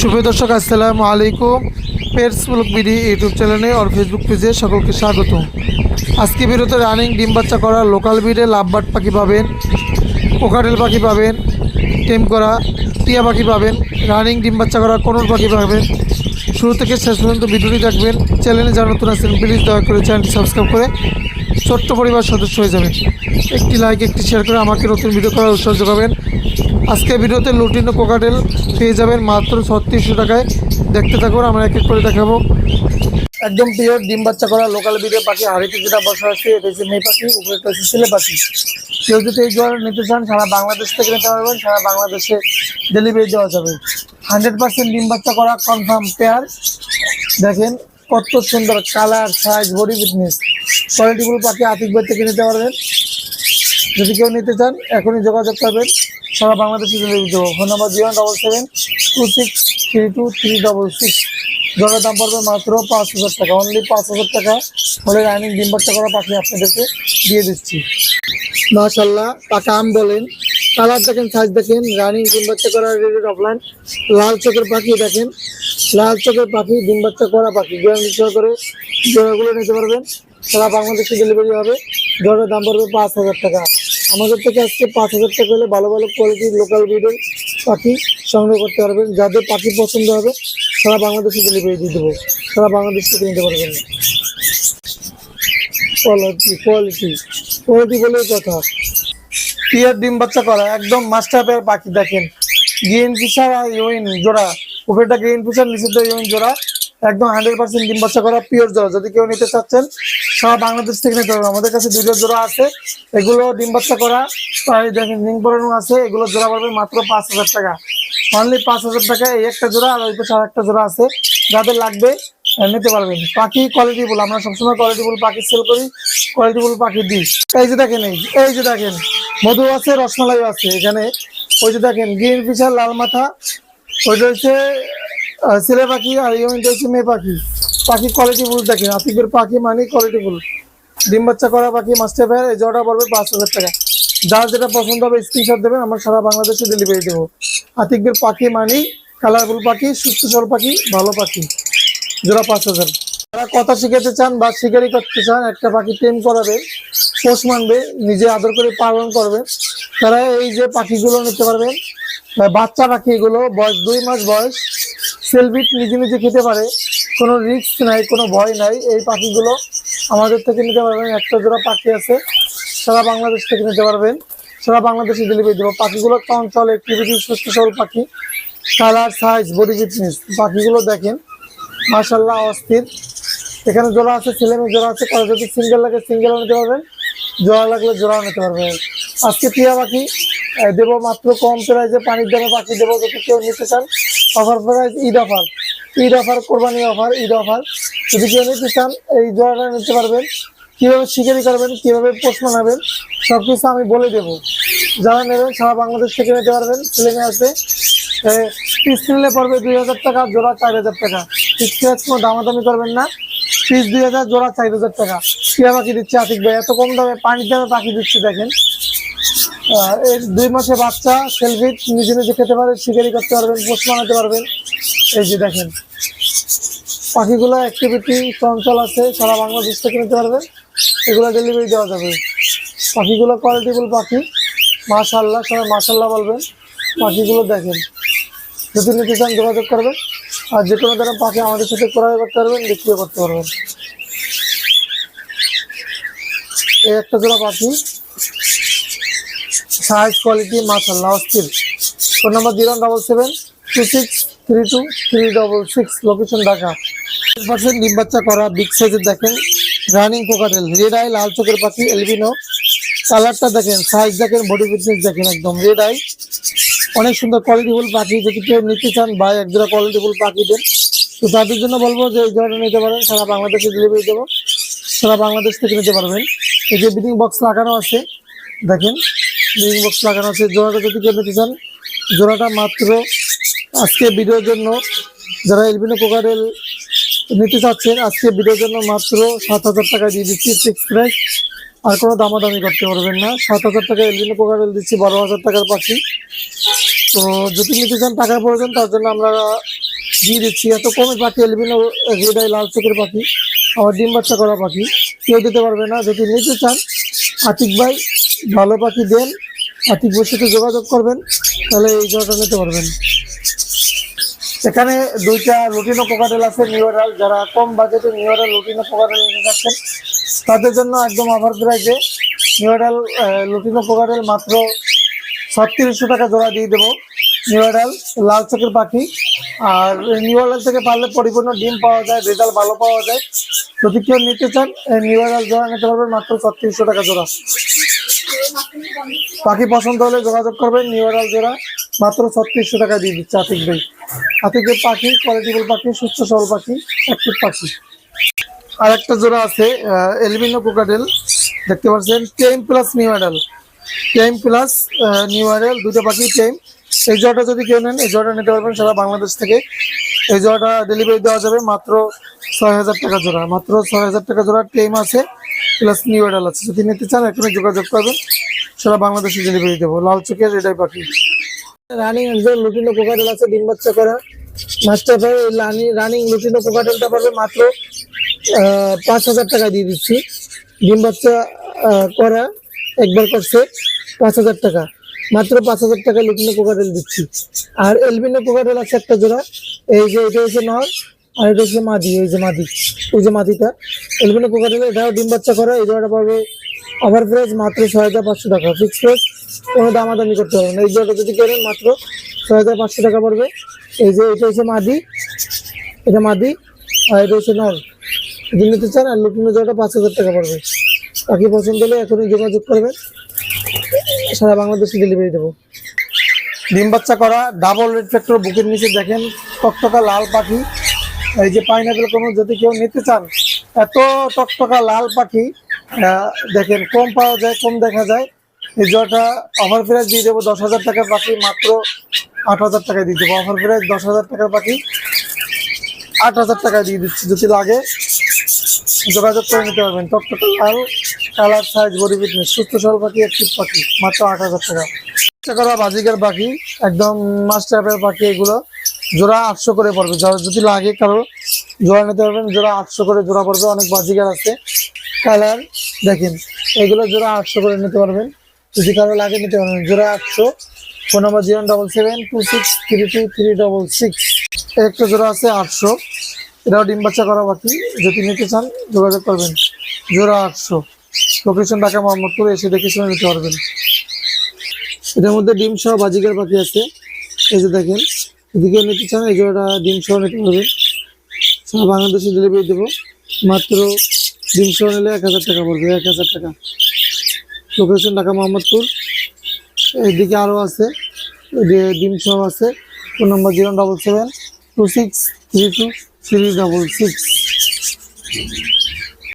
শুভ দর্শক, আসসালামু আলাইকুম। পেটস মুলক বিডি ইউটিউব চ্যানেলে আর ফেসবুক পেজে সকলকে স্বাগত। আজকে বিরত রানিং ডিম বাচ্চা করা লোকাল বিডে লাভবার্ড পাখি পাবেন, কোকাটেল পাখি পাবেন, টেম করা, টিয়া পাখি পাবেন, রানিং ডিম বাচ্চা করা কোনোর পাখি পাবেন। শুরু থেকে শেষ পর্যন্ত ভিডিওটি দেখবেন। চ্যানেলে যারা নতুন আছেন প্লিজ দয়া করে চ্যানেলটি সাবস্ক্রাইব করে ছোট্ট পরিবার সদস্য হয়ে যাবেন। একটি লাইক একটি শেয়ার করে আমাকে নতুন ভিডিও করার উৎসাহ যোগাবেন। আজকে ভিডিওতে লুটিনো কোকাটেল পেয়ে যাবেন মাত্র ছত্রিশশো টাকায়। দেখতে থাকুন, আমরা এক এক করে দেখাবো। একদম পিওর ডিম বাচ্চা করা লোকাল বিড়ে পাখি, হাড়িতে যেটা বসা আছে, এটা হচ্ছে মেয়ে পাখি, উপরে হচ্ছে ছেলে পাখি। কেউ যদি এই জোয়ার নিতে চান, সারা বাংলাদেশ থেকে নিতে পারবেন, সারা বাংলাদেশে ডেলিভারি দেওয়া যাবে। হান্ড্রেড পার্সেন্ট ডিম বাচ্চা করা কনফার্ম পেয়ার দেখেন কত সুন্দর কালার সাইজ বডি ফিটনেস কোয়ালিটিফুল পাখি আতিক থেকে নিতে পারবেন। যদি কেউ নিতে চান, এখনই যোগাযোগ করবেন। সারা বাংলাদেশে ডেলিভারি দেবো phone number zero double seven two six three two three double six জলের দাম পড়বে মাত্র পাঁচ হাজার টাকা। অনলি পাঁচ হাজার টাকা হলে রানিং ডিম বাচ্চা করা পাখি আপনাদেরকে দিয়ে দিচ্ছি। মাশাল্লাহ পাকা আম বলেন। কালার দেখেন সাইজ দেখেন রানিং ডিম বাচ্চা করা রেডি অফলাইন লাল চোখের পাখি দেখেন। লাল চোখের পাখি ডিম বাচ্চা করা পাখি গ্যারান্টি করে জোড়াগুলো নিতে পারবেন। সারা বাংলাদেশে ডেলিভারি হবে। জোড়ার দাম পড়বে পাঁচ হাজার টাকা। আমাদের থেকে আজকে পাঁচ হাজার টাকা হলে ভালো ভালো কোয়ালিটির লোকাল ব্রিডের পাখি সংগ্রহ করতে পারবেন। যাদের পাখি পছন্দ হবে, সারা বাংলাদেশে ডেলিভারি দিয়ে দেবো। সারা বাংলাদেশ থেকে নিতে পারবেন। কোয়ালিটি কোয়ালিটি কোয়ালিটি বলেই কথা। পিয়ার ডিম বাচ্চা করা, একদম মাস্টার পেয়ার পাখি দেখেন। গ্রিন ফিশার আর ইউইন জোড়া। উপরেটা গ্রিন ফিশার নিচেটা ইউইন জোড়া। একদম হান্ড্রেড পার্সেন্ট ডিম বাচ্চা করা পিওর জোড়া যদি কেউ নিতে চাচ্ছেন, সারা বাংলাদেশ থেকে নিতে পারবেন। আমাদের কাছে দুটো জোড়া আছে। এগুলো ডিম বাচ্চা করা। দেখেন, রিং পরানো আছে। এগুলো জোড়া পড়বে মাত্র পাঁচ হাজার টাকা। অনলি পাঁচ হাজার টাকা এই একটা জোড়া আর ওই পাশে আর একটা জোড়া আছে। যাদের লাগবে নিতে পারবেন। পাখি কোয়ালিটি বল আমরা সবসময় কোয়ালিটি বল পাখি সেল করি। কোয়ালিটি বল পাখি দিই। এই যে দেখেন, এই এই যে দেখেন, মধু আছে রসমালাই আছে। এখানে ওই যে দেখেন, গ্রিন ফিশার, লাল মাথা। ওইটা হচ্ছে ছেলে পাখি আর মেয়ে পাখি। পাখি কোয়ালিটি ফুল দেখেন আতিকের পাখি মানে কোয়ালিটি ফুল। ডিম বাচ্চা করা পাখি মাস্টার ফেয়ার এই জোড়া পড়বে পাঁচ হাজার টাকা। যার যেটা পছন্দ হবে স্ক্রিনশট দেবেন, আমরা সারা বাংলাদেশে ডেলিভারি দেবো। আতিকদের পাখি মানি কালারফুল পাখি, সুস্থ সরল পাখি, ভালো পাখি। জোড়া পাঁচ হাজার। যারা কথা শিখাতে চান বা শিকারি করতে চান, একটা পাখি টেম করাবে, পোষ মানবে, নিজে আদর করে পালন করবে। তারা এই যে পাখিগুলো নিতে পারবেন বাচ্চা পাখি এগুলো, বয়স দুই মাস বয়স সেলফিট নিজে নিজে খেতে পারে। কোনো রিস্ক নাই, কোনো ভয় নাই। এই পাখিগুলো আমাদের থেকে নিতে পারবেন। একটা জোড়া পাখি আছে, সারা বাংলাদেশ থেকে নিতে পারবেন। সারা বাংলাদেশে ডেলিভারি দেবো। পাখিগুলো চঞ্চল অ্যাক্টিভিটি সুস্থ সরল পাখি কালার সাইজ বডি ফিটনেস পাখিগুলো দেখেন। মাশাল্লাহ অস্থির। এখানে জোড়া আছে, ছেলে মেয়ে জোড়া আছে। কারও যদি সিঙ্গেল লাগে সিঙ্গেলও নিতে পারবেন। জোড়া লাগলে জোড়াও নিতে পারবেন। আজকে টিয়া পাখি দেবো মাত্র কম প্রাইজে পানির দামে পাখি দেবো। যদি কেউ নিতে চান offer price, Eid offer. Eid offer Qurbani offer, Eid offer. যদি কেউ নিতে চান, এই জোড়াটা নিতে পারবেন। কীভাবে শিকারি করবেন, কীভাবে পোষ মানাবেন সব কিছু আমি বলে দেবো। যারা নেবেন, সারা বাংলাদেশ থেকে নিতে পারবেন, ছেলে মেয়ে আছে। পিস কিনলে পড়বে দুই হাজার টাকা, জোড়া চার হাজার টাকা। পিস কিনে দামাদামি করবেন না। পিস দুই হাজার, জোড়া চার হাজার টাকা। পাখি দিচ্ছে আতিক ভাই, এত কম দামে পানির দামে পাখি দিচ্ছে, দেখেন। দুই মাসে বাচ্চা সেলফি নিজে নিজে খেতে পারে শিকারি করতে পারবেন পোষ মানাতে পারবেন। এই যে দেখেন, পাখিগুলো অ্যাক্টিভিটি চঞ্চল আছে, সারা বাংলাদেশ থেকে নিতে পারবেন। এগুলো ডেলিভারি দেওয়া যাবে। পাখিগুলো কোয়ালিটিফুল পাখি। মাশাল্লাহ সবাই মাশাল্লাহ বলবেন। পাখিগুলো দেখেন, যদি নিতে চান যোগাযোগ করবেন। আর যে কোনো ধরনের পাখি আমাদের সাথে ক্রয় করতে পারবেন, বিক্রিও করতে পারবেন। এই একটা জোড়া পাখি। সাইজ কোয়ালিটি মাশাল্লাহ অস্থির। Phone number zero double seven two six three two three double six location Dhaka. Percent ডিম বাচ্চা করা বিগ সাইজের দেখেন রানিং কোকাটেল রেড আই লাল চোখের পাখি এলবিনো কালারটা দেখেন সাইজ দেখেন বডি ফিটনেস দেখেন একদম রেড আই অনেক সুন্দর কোয়ালিটিফুল পাখি, যদি কেউ নিতে চান বা এক জোড়া কোয়ালিটিফুল পাখি দেন। তো তাদের জন্য বলব যে, এই জোড়াটা নিতে পারেন, সারা বাংলাদেশে ডেলিভারি দেবো। সারা বাংলাদেশ থেকে নিতে পারবেন। এই যে বিডিং বক্স লাগানো আছে, দেখেন। বিডিং বক্স লাগানো আছে, জোড়াটা যদি কেউ নিতে চান, জোড়াটা মাত্র আজকে ভিডিওর জন্য যারা এলবিনো কোকারেল নিতে চাচ্ছেন, আজকে ভিডিওর জন্য মাত্র সাত হাজার টাকা দিয়ে দিচ্ছি ফিক্স প্রাইস আর কোনো দামাদামি করতে পারবেন না। সাত হাজার টাকা এলবিনো কোকারেল দিচ্ছি, বারো হাজার টাকার পাখি তো যদি নিতে চান টাকার প্রয়োজন, তার জন্য আমরা দিয়ে দিচ্ছি। এত কমে পাখি এলবিনো রেডাই লাল চোখের পাখি, আবার ডিম বাচ্চা করা পাখি, কেউ দিতে পারবে না। যদি নিতে চান, আতিক ভাই ভালো পাখি দেন। আতিক ভাইয়ের সাথে যোগাযোগ করবেন, তাহলে এই জোড়াটা নিতে পারবেন। এখানে দুইটা লুটিনো কোকাটেল আছে, নিউরাল। যারা কম বাজেটে নিউরাল লুটিনো কোকাটেল নিতে চাচ্ছেন তাদের জন্য একদম অফার প্রাইসে নিউরাল লুটিনো কোকাটেল মাত্র ছত্রিশশো টাকা জোড়া দিয়ে দেবো। নিউরাল লাল চোখের পাখি, আর নিউরাল থেকে পারলে পরিপূর্ণ ডিম পাওয়া যায়, রেজাল্ট ভালো পাওয়া যায়। যদি কেউ নিতে চান নিউরাল জোড়া নিতে পারবেন মাত্র ছত্রিশশো টাকা জোড়া। পাখি পছন্দ হলে যোগাযোগ করবেন, নিউ নিউরাল জোড়া মাত্র ছত্রিশশো টাকা দিয়ে দিচ্ছে আতিক ভাই। আতিকের পাখি কোয়ালিটিফুল পাখি, সুস্থ সবল পাখি অ্যাক্টিভ পাখি। আর একটা জোড়া আছে এলবিনো কোকাডেল দেখতে পাচ্ছেন tame plus new adult tame plus new adult দুটো পাখি টেম এই জোড়াটা যদি কেউ নেন, এই জোড়াটা নিতে পারবেন সারা বাংলাদেশ থেকে। এই জোড়াটা ডেলিভারি দেওয়া যাবে মাত্র ছয় হাজার টাকা জোড়া, মাত্র ছয় হাজার টাকা জোড়া টেম আছে। প্লাস নিউ অ্যাডাল আছে। যদি নিতে চান, এখনই যোগাযোগ করবেন। সারা বাংলাদেশে ডেলিভারি দেবো। লাল চোখের, এটাই পাখি। রানিং একজন লুটিনো কোকাটেল আছে, ডিম বাচ্চা করা। মাস্টার ভাই রানি রানিং লুটিনো কোকাটেলটা পাবে মাত্র পাঁচ হাজার টাকা দিয়ে দিচ্ছি। ডিম বাচ্চা করা, একবার করছে, পাঁচ হাজার টাকা। মাত্র পাঁচ হাজার টাকা লুটিনো কোকাটেল দিচ্ছি। আর এলবিনো কোকাটেল আছে একটা জোড়া। এই যে, এটা হচ্ছে নর আর এটা হচ্ছে মাদি, এই যে মাদি। ওই যে মাদিটা। এলবিনো কোকাটেল এটাও ডিম বাচ্চা করা, এই জোড়াটা পাবে ওভার প্রাইস মাত্র ছয় হাজার পাঁচশো টাকা ফিক্স প্রাইস কোনো দামাদামি করতে হবে না। এই জোড়াটা যদি কেনেন মাত্র ছয় হাজার পাঁচশো টাকা পড়বে। এই যে এটা হচ্ছে মাদি, এটা মাদি, আর এটা হচ্ছে নর যদি নিতে চান, আর লুটিনো জোড়াটা পাঁচ হাজার টাকা পড়বে। বাকি পছন্দ হলে এখনই যোগাযোগ করবেন। সারা বাংলাদেশে ডেলিভারি দেবো। ডিম বাচ্চা করা ডাবল রেড ফ্যাক্টর বুকের নিচে দেখেন, টকটকা লাল পাখি। এই যে পাইনাপেল কোনো যদি কেউ নিতে চান এত টকটকা লাল পাখি দেখেন, কম পাওয়া যায়, কম দেখা যায়। এই অফার প্রাইস দিয়ে দেবো দশ হাজার টাকার পাখি, মাত্র আট হাজার টাকায় দিয়ে দেবো। অফার প্রাইস দশ হাজার টাকার পাখি, আট হাজার টাকায় দিয়ে দিচ্ছি, যদি লাগে। যোগাযোগ করে নিতে পারবেন। টকটকা লাল, কালার সাইজ বডি ফিটনেস সুস্থ সবল পাখি একটি পাখি, মাত্র আট হাজার টাকা। করা বাজিকার পাখি, একদম মাস্টারের পাখি এগুলো। জোড়া আটশো করে পড়বে। যদি লাগে কারও জোড়া নিতে পারবেন, জোড়া আটশো করে জোড়া পড়বে, অনেক বাজিকার আছে। কালার দেখেন, এগুলো জোড়া আটশো করে নিতে পারবেন। যদি কারও লাগে নিতে পারবেন, জোড়া আটশো। Phone number zero double seven two six three two three double six. একটা জোড়া আছে আটশো। এটাও ডিম বাচ্চা করা বাকি। যদি নিতে চান, যোগাযোগ করবেন। জোড়া আটশো। লোকেশন ঢাকা মোহাম্মদপুর, এসে দেখে শুনে নিতে পারবেন। এটার মধ্যে ডিম সহ বাজিকার পাখি আছে। এই যে দেখেন, যদি কেউ নিতে চান, এই জোড়াটা ডিম সহ নিতে পারবেন। বাংলাদেশে ডেলিভারি দেবো। মাত্র দিনশো নিলে এক হাজার টাকা পড়বে, এক হাজার টাকা। লোকেশন ঢাকা মোহাম্মদপুর। এদিকে আরও আছে ডিম আছে। Phone number zero double seven two six three two three double six